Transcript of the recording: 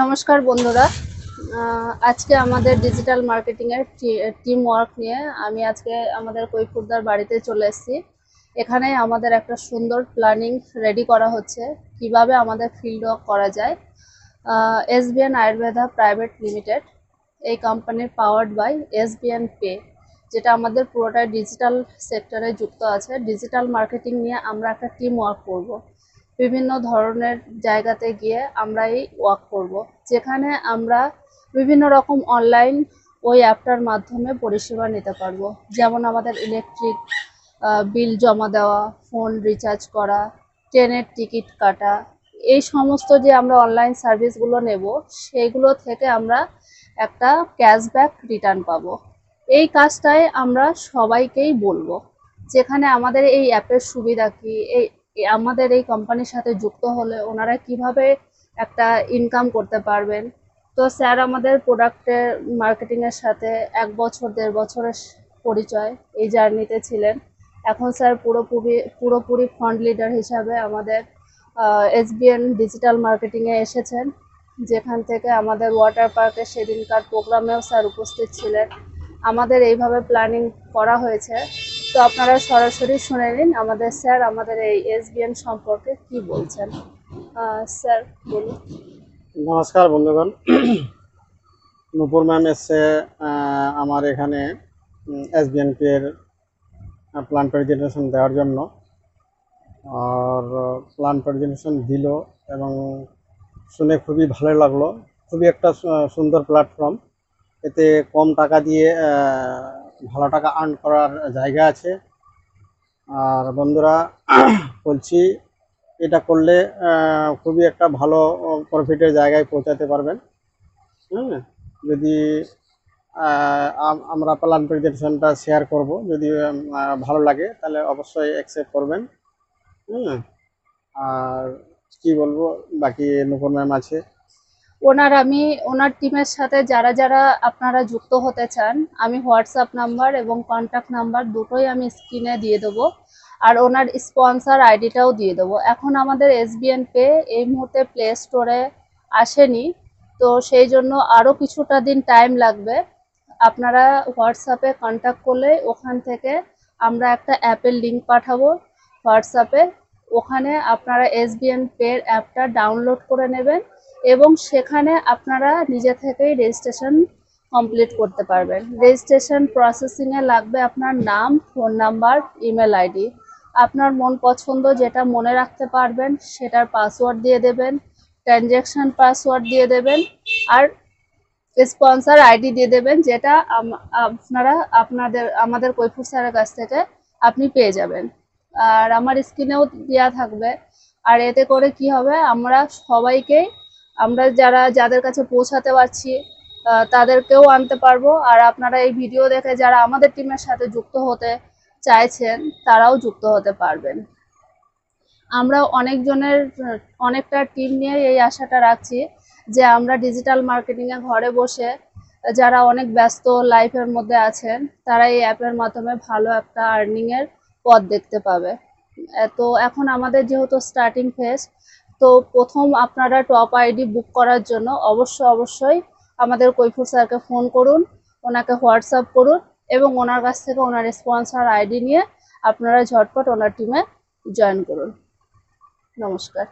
নমস্কার বন্ধুরা। আজকে আমাদের ডিজিটাল মার্কেটিং এর টিম ওয়ার্ক নিয়ে আমি আজকে আমাদের কৈফুরদার বাড়িতে চলে এসেছি। এখানে আমাদের একটা সুন্দর প্ল্যানিং রেডি করা হচ্ছে, কীভাবে আমাদের ফিল্ড ওয়ার্ক করা যায়। এসবিএন আয়ুর্বেদা প্রাইভেট লিমিটেড এই কোম্পানির পাওয়ার্ড বাই এসবিএন পে যেটা আমাদের পুরোটাই ডিজিটাল সেক্টরে যুক্ত আছে। ডিজিটাল মার্কেটিং নিয়ে আমরা একটা টিম ওয়ার্ক করব। বিভিন্ন ধরনের জায়গাতে গিয়ে আমরা এই ওয়ার্ক করব। যেখানে আমরা বিভিন্ন রকম অনলাইন ওই অ্যাপটার মাধ্যমে পরিষেবা নিতে পারব। যেমন আমাদের ইলেকট্রিক বিল জমা দেওয়া ফোন রিচার্জ করা, ট্রেনের টিকিট কাটা, এই সমস্ত যে আমরা অনলাইন সার্ভিসগুলো নেব, সেগুলো থেকে আমরা একটা ক্যাশব্যাক রিটার্ন পাবো। এই কাজটাই আমরা সবাইকেই বলব। যেখানে আমাদের এই অ্যাপের সুবিধা কি, এই আমাদের এই কোম্পানির সাথে যুক্ত হলে ওনারা কীভাবে একটা ইনকাম করতে পারবেন? তো স্যার, আমাদের প্রোডাক্টের মার্কেটিংয়ের সাথে এক বছর, দেড় বছরের পরিচয় এই জার্নিতে ছিলেন। এখন স্যার পুরোপুরি পুরোপুরি ফ্রন্ট লিডার হিসাবে আমাদের এসবিএন ডিজিটাল মার্কেটিংয়ে এসেছেন। যেখান থেকে আমাদের ওয়াটার পার্কে সেদিনকার প্রোগ্রামেও স্যার উপস্থিত ছিলেন। আমাদের এইভাবে প্ল্যানিং করা হয়েছে। তো আপনারা সরাসরি শুনে নিন আমাদের স্যার আমাদের এই এসবিএন সম্পর্কে কি বলছেন। স্যার, বলুন। নমস্কার বন্ধুগণ। নূপুর ম্যাম এসছে আমার এখানে এসবিএনপি এর প্ল্যান প্রেজেন্টেশন দেওয়ার জন্য। আর প্ল্যান প্রেজেন্টেশন দিল এবং শুনে খুবই ভালো লাগল। খুবই একটা সুন্দর প্ল্যাটফর্ম এতে কম টাকা দিয়ে ভালো টাকা আর্ন করার জায়গা আছে। আর বন্ধুরা, বলছি, এটা করলে খুবই একটা ভালো প্রফিটের জায়গায় পৌঁছাতে পারবেন। হ্যাঁ যদি আমরা প্ল্যান প্রেজেন্টেশনটা শেয়ার করব। যদি ভালো লাগে, তাহলে অবশ্যই অ্যাকসেপ্ট করবেন। হুম? আর কি বলব, বাকি নূপুর ম্যাম আছে। ওনার, আমি ওনার টিমের সাথে যারা যারা আপনারা যুক্ত হতে চান, আমি হোয়াটসঅ্যাপ নাম্বার এবং কন্ট্যাক্ট নাম্বার দুটোই আমি স্ক্রিনে দিয়ে দেবো। আর ওনার স্পন্সর আইডিটাও দিয়ে দেবো। এখন আমাদের এসবিএন পে এই মুহূর্তে প্লে স্টোরে আসেনি, তো সেই জন্য আরও কিছুটা দিন টাইম লাগবে। আপনারা হোয়াটসঅ্যাপে কন্ট্যাক্ট করলে ওখান থেকে আমরা একটা অ্যাপের লিঙ্ক পাঠাবো হোয়াটসঅ্যাপে ওখানে আপনারা এসবিএন পের অ্যাপটা ডাউনলোড করে নেবেন। এবং সেখানে আপনারা নিজে থেকেই রেজিস্ট্রেশন কমপ্লিট করতে পারবেন। রেজিস্ট্রেশন প্রসেসিংয়ে লাগবে আপনার নাম ফোন নাম্বার ইমেল আইডি আপনার মন পছন্দ যেটা মনে রাখতে পারবেন, সেটার পাসওয়ার্ড দিয়ে দেবেন ট্রানজ্যাকশন পাসওয়ার্ড দিয়ে দেবেন, আর স্পন্সর আইডি দিয়ে দেবেন, যেটা আপনারা আপনাদের, আমাদের কৈফুর স্যারের কাছ থেকে আপনি পেয়ে যাবেন। আর আমার স্ক্রিনেও দেওয়া থাকবে। আর এতে করে কি হবে, আমরা সবাইকেই আমরা যারা, যাদের কাছে পৌঁছাতে পারছি তাদেরকেও আনতে পারব। আর আপনারা এই ভিডিও দেখে যারা আমাদের টিমের সাথে যুক্ত হতে চাইছেন, তারাও যুক্ত হতে পারবেন। আমরা অনেকজনের, অনেকটা টিম নিয়ে এই আশাটা রাখছি যে আমরা ডিজিটাল মার্কেটিংয়ে ঘরে বসে যারা অনেক ব্যস্ত লাইফের মধ্যে আছেন, তারা এই অ্যাপের মাধ্যমে ভালো একটা আর্নিংয়ের পথ দেখতে পাবে। তো এখন আমাদের যেহেতু স্টার্টিং ফেজ তো প্রথম আপনারা টপ আইডি বুক করার জন্য অবশ্য অবশ্যই আমাদের কৈফুর স্যারকে ফোন করুন, ওনাকে হোয়াটসঅ্যাপ করুন এবং ওনার কাছ থেকে ওনার স্পন্সর আইডি নিয়ে আপনারা ঝটপট ওনার টিমে জয়েন করুন। নমস্কার।